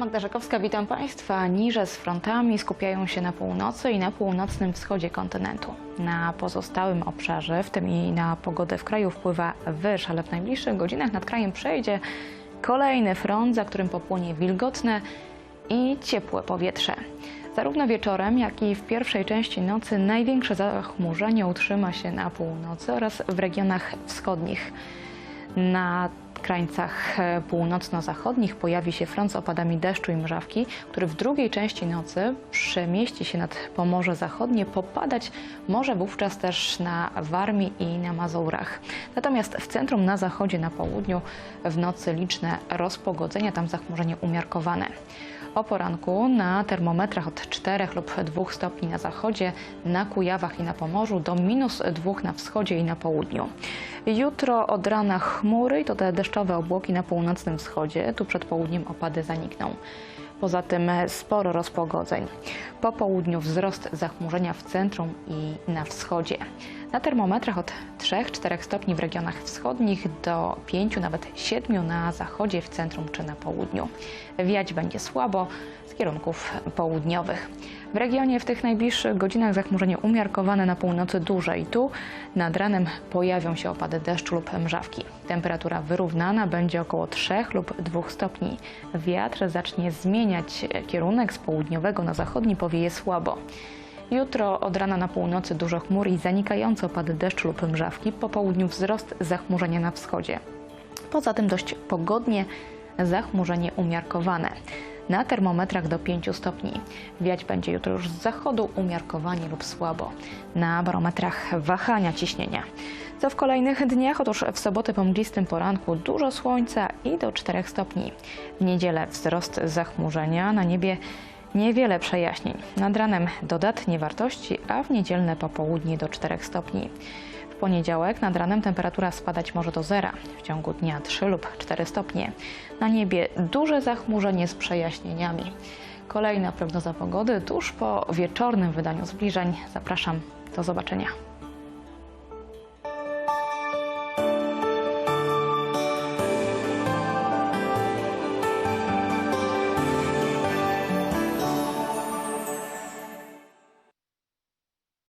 Magda Żakowska, witam Państwa. Niże z frontami skupiają się na północy i na północnym wschodzie kontynentu. Na pozostałym obszarze, w tym i na pogodę w kraju wpływa wyż, ale w najbliższych godzinach nad krajem przejdzie kolejny front, za którym popłonie wilgotne i ciepłe powietrze. Zarówno wieczorem, jak i w pierwszej części nocy największe zachmurzenie utrzyma się na północy oraz w regionach wschodnich. Na krańcach e, północno-zachodnich pojawi się front z opadami deszczu i mrzawki, który w drugiej części nocy przemieści się nad Pomorze Zachodnie. Popadać może wówczas też na Warmii i na Mazurach. Natomiast w centrum, na zachodzie, na południu w nocy liczne rozpogodzenia, tam zachmurzenie umiarkowane. O poranku na termometrach od 4 lub 2 stopni na zachodzie, na Kujawach i na Pomorzu do minus 2 na wschodzie i na południu. Jutro od rana chmury to te deszczowe obłoki na północnym wschodzie. Tu przed południem opady zanikną. Poza tym sporo rozpogodzeń. Po południu wzrost zachmurzenia w centrum i na wschodzie. Na termometrach od 3-4 stopni w regionach wschodnich do 5, nawet 7 na zachodzie, w centrum czy na południu. Wiać będzie słabo z kierunków południowych. W regionie w tych najbliższych godzinach zachmurzenie umiarkowane na północy duże i tu nad ranem pojawią się opady deszczu lub mrzawki. Temperatura wyrównana będzie około 3 lub 2 stopni. Wiatr zacznie zmieniać kierunek z południowego na zachodni, powieje słabo. Jutro od rana na północy dużo chmur i zanikające opady deszczu lub mrzawki. Po południu wzrost zachmurzenia na wschodzie. Poza tym dość pogodnie, zachmurzenie umiarkowane. Na termometrach do 5 stopni. Wiać będzie jutro już z zachodu umiarkowanie lub słabo. Na barometrach wahania ciśnienia. Co w kolejnych dniach? Otóż w sobotę po mglistym poranku dużo słońca i do 4 stopni. W niedzielę wzrost zachmurzenia, na niebie niewiele przejaśnień. Nad ranem dodatnie wartości, a w niedzielne popołudnie do 4 stopni. W poniedziałek nad ranem temperatura spadać może do zera, w ciągu dnia 3 lub 4 stopnie. Na niebie duże zachmurzenie z przejaśnieniami. Kolejna prognoza pogody tuż po wieczornym wydaniu zbliżeń. Zapraszam, do zobaczenia.